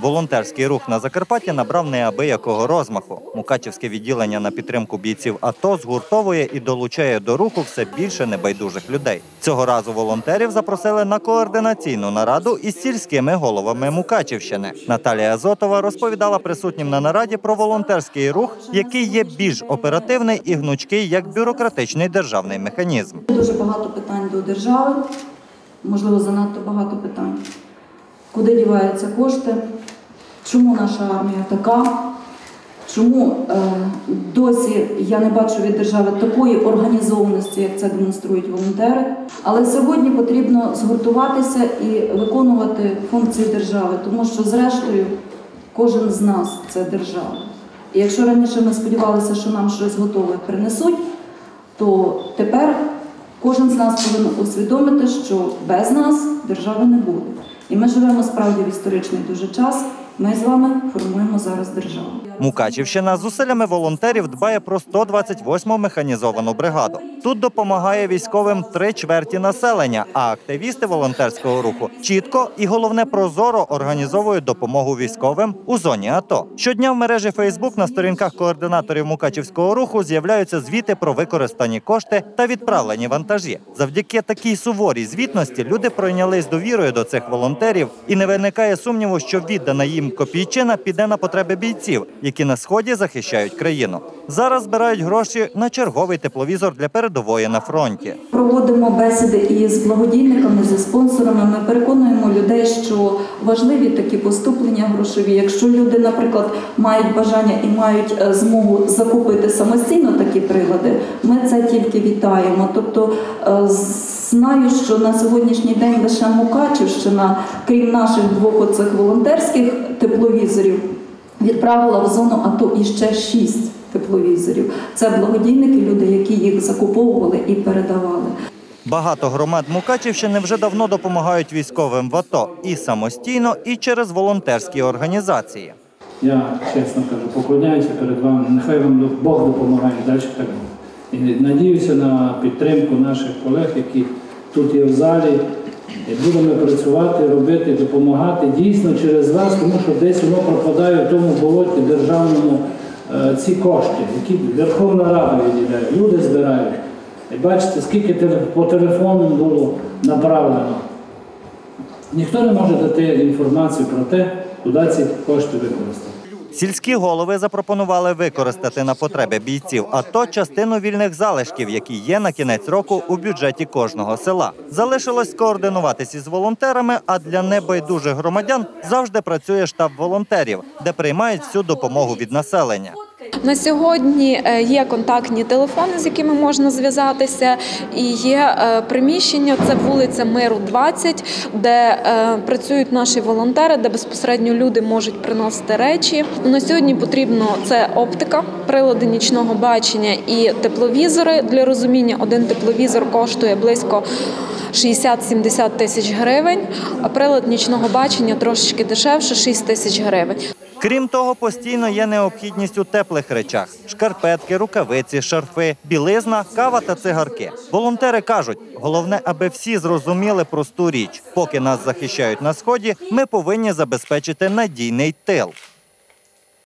Волонтерський рух на Закарпатті набрав неабиякого розмаху. Мукачівське відділення на підтримку бійців АТО згуртовує і долучає до руху все більше небайдужих людей. Цього разу волонтерів запросили на координаційну нараду із сільськими головами Мукачівщини. Наталія Зотова розповідала присутнім на нараді про волонтерський рух, який є більш оперативний і гнучкий як бюрократичний державний механізм. Дуже багато питань до держави, можливо, занадто багато питань. Куди діваються кошти? Чому наша армія така? Чому е, досі я не бачу від держави такої організованості, як це демонструють волонтери? Але сьогодні потрібно згуртуватися і виконувати функції держави, тому що, зрештою, кожен з нас це держава. І якщо раніше ми сподівалися, що нам щось готове принесуть, то тепер кожен з нас повинен усвідомити, що без нас держави не буде. І ми живемо справді в історичний дуже час. Ми з вами формуємо зараз державу. Мукачівщина з зусиллями волонтерів дбає про 128-му механізовану бригаду. Тут допомагає військовим три чверті населення, а активісти волонтерського руху чітко і головне прозоро організовують допомогу військовим у зоні АТО. Щодня в мережі Фейсбук на сторінках координаторів Мукачівського руху з'являються звіти про використані кошти та відправлені вантажі. Завдяки такій суворій звітності люди пройнялись довірою до цих волонтерів, і не виникає сумніву, що віддана їм копійчина піде на потреби бійців, які на сході захищають країну. Зараз збирають гроші на черговий тепловізор для передової на фронті. Проводимо бесіди із благодійниками, зі спонсорами. Ми переконуємо людей, що важливі такі поступлення грошові. Якщо люди, наприклад, мають бажання і мають е, змогу закупити самостійно такі прилади, ми це тільки вітаємо. Тобто е, знаю, що на сьогоднішній день лише Мукачівщина, крім наших двох оцих волонтерських відправила в зону АТО іще шість тепловізорів. Це благодійники, люди, які їх закуповували і передавали. Багато громад Мукачівщини вже давно допомагають військовим в АТО і самостійно, і через волонтерські організації. Я чесно кажу, поклоняюся перед вами. Нехай вам Бог допомагає далі так. І надіюся на підтримку наших колег, які тут є в залі. Будемо працювати, робити, допомагати дійсно через вас, тому що десь воно пропадає в тому болоті державному е, ці кошти, які Верховна Рада виділяє, люди збирають. І бачите, скільки по телефону було направлено. Ніхто не може дати інформацію про те, куди ці кошти використати. Сільські голови запропонували використати на потреби бійців АТО частину вільних залишків, які є на кінець року у бюджеті кожного села. Залишилось скоординуватись із волонтерами. А для небайдужих громадян завжди працює штаб волонтерів, де приймають всю допомогу від населення. На сьогодні е, є контактні телефони, з якими можна зв'язатися, і є е, приміщення. Це вулиця Миру, 20, де е, працюють наші волонтери, де безпосередньо люди можуть приносити речі. На сьогодні потрібно це оптика, прилади нічного бачення і тепловізори. Для розуміння, один тепловізор коштує близько 60-70 тисяч гривень, а прилад нічного бачення трошечки дешевше 6 тисяч гривень. Крім того, постійно є необхідність у теплих речах: шкарпетки, рукавиці, шарфи, білизна, кава та цигарки. Волонтери кажуть, головне, аби всі зрозуміли просту річ. Поки нас захищають на сході, ми повинні забезпечити надійний тил.